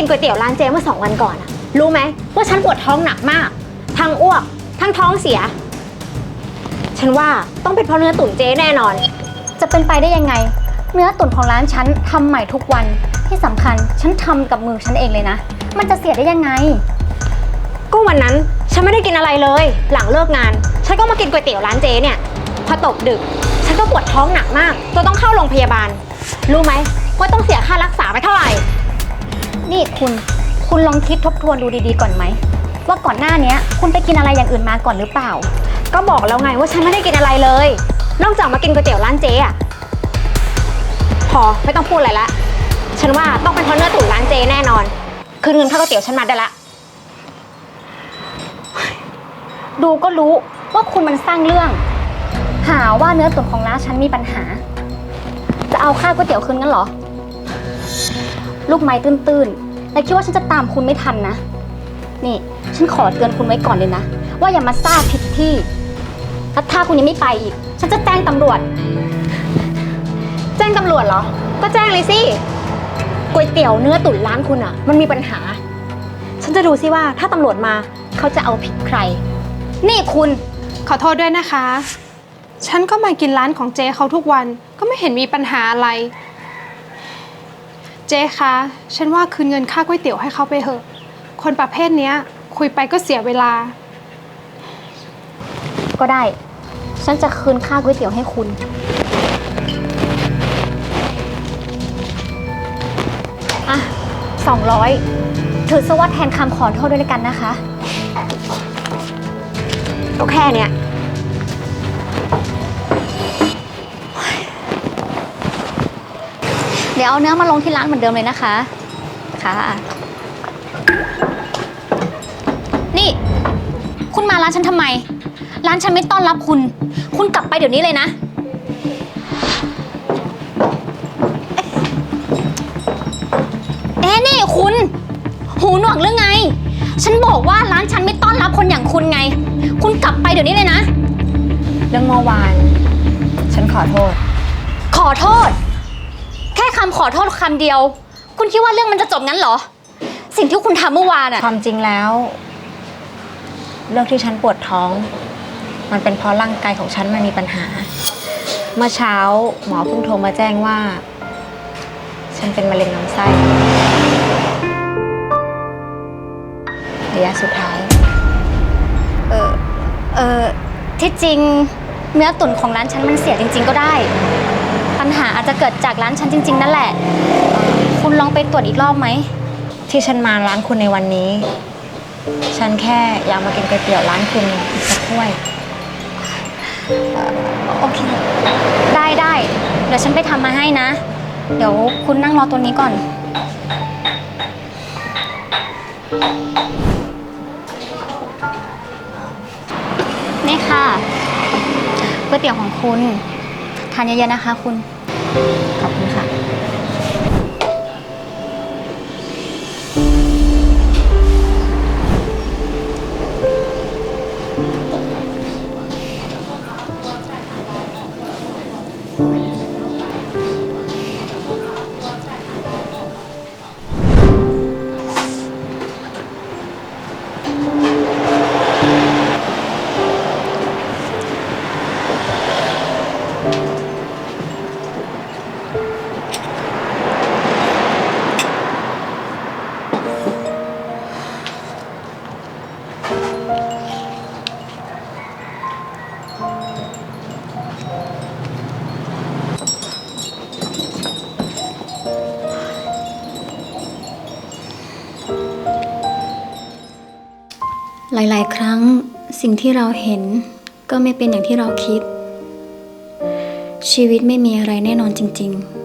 กินก๋วยเตี๋ยวร้านเจเมื่อสองวันก่อนอะรู้ไหมว่าฉันปวดท้องหนักมาก ทั้งอ้วก ทั้งท้องเสีย ฉันว่าต้องเป็นเพราะเนื้อตุ๋นเจแน่นอน จะเป็นไปได้ยังไง เนื้อตุ๋นของร้านฉันทำใหม่ทุกวันที่สำคัญฉันทำกับมือฉันเองเลยนะ มันจะเสียได้ยังไง ก็วันนั้นฉันไม่ได้กินอะไรเลย หลังเลิกงาน ฉันก็มากินก๋วยเตี๋ยวร้านเจเนี่ย พอตกดึก ฉันก็ปวดท้องหนักมากจนต้องเข้าโรงพยาบาล รู้ไหมว่าต้องเสียค่ารักษาไปเท่าไหร่ นี่คุณ คุณลองคิดทบทวนดูดีๆก่อนไหม ว่าก่อนหน้าเนี้ย คุณไปกินอะไรอย่างอื่นมาก่อนหรือเปล่า ก็บอกแล้วไงว่าฉันไม่ได้กินอะไรเลย นอกจากมากินก๋วยเตี๋ยวร้านเจ๊อะพอไม่ต้องพูดอะไรละ ฉันว่าต้องเป็นเพราะเนื้อตุ๋นร้านเจแน่นอน คืนเงินค่าก๋วยเตี๋ยวฉันมาได้ละ ดูก็รู้ว่าคุณมันสร้างเรื่อง หาว่าเนื้อตุ๋นของร้านฉันมีปัญหา จะเอาค่าก๋วยเตี๋ยวคืนงั้นเหรอ ลูกไม้ตื้นๆแต่คิดว่าฉันจะตามคุณไม่ทันนะ นี่ ฉันขอเตือนคุณไว้ก่อนเลยนะ ว่าอย่ามาซ่าผิดที่แล้วถ้าคุณยังไม่ไปอีก ฉันจะแจ้งตำรวจ แจ้งตำรวจเหรอ ก็แจ้งเลยสิก๋วยเตี๋ยวเนื้อตุ๋นร้านคุณอะมันมีปัญหา ฉันจะดูสิว่าถ้าตำรวจมาเขาจะเอาผิดใคร นี่คุณ ขอโทษด้วยนะคะ ฉันก็มากินร้านของเจเขาทุกวันก็ไม่เห็นมีปัญหาอะไร เจคะ ฉันว่าคืนเงินค่าก๋วยเตี๋ยวให้เขาไปเถอะ คนประเภทเนี้ย คุยไปก็เสียเวลา ก็ได้ ฉันจะคืนค่าก๋วยเตี๋ยวให้คุณ อะสองร้อยถือซะว่าแทนคำขอโทษด้วยแล้วกันนะคะ ก็แค่เนี้ย ดี๋ยวเอาเนื้อมาลงที่ร้านเหมือนเดิมเลยนะคะ ค่ะ นี่ คุณมาร้านฉันทำไม ร้านฉันไม่ต้อนรับคุณ คุณกลับไปเดี๋ยวนี้เลยนะ เอ๊ะนี่คุณ หูหนวกหรือไง ฉันบอกว่าร้านฉันไม่ต้อนรับคนอย่างคุณไง คุณกลับไปเดี๋ยวนี้เลยนะ เรื่องเมื่อวาน ฉันขอโทษ ขอโทษแค่คำขอโทษคำเดียว คุณคิดว่าเรื่องมันจะจบงั้นเหรอ สิ่งที่คุณทำเมื่อวานอะความจริงแล้ว เรื่องที่ฉันปวดท้อง มันเป็นเพราะร่างกายของฉันมันมีปัญหา เมื่อเช้าหมอเพิ่งโทรมาแจ้งว่า ฉันเป็นมะเร็งลำไส้ระยะสุดท้าย เออเออที่จริงเนื้อตุ๋นของร้านฉันมันเสียจริง ๆ ก็ได้ ปัญหาอาจจะเกิดจากร้านฉันจริง ๆ นั่นแหละ คุณลองไปตรวจอีกรอบไหม ที่ฉันมาร้านคุณในวันนี้ ฉันแค่อยากมากินก๋วยเตี๋ยวร้านคุณอีกสักถ้วย โอเค ได้ได้เดี๋ยวฉันไปทำมาให้นะ เดี๋ยวคุณนั่งรอตัวนี้ก่อน นี่ค่ะก๋วยเตี๋ยวของคุณ ทานเยอะๆนะคะ คุณ ขอบคุณค่ะ หลาย ๆ ครั้งสิ่งที่เราเห็นก็ไม่เป็นอย่างที่เราคิด ชีวิตไม่มีอะไรแน่นอนจริง ๆ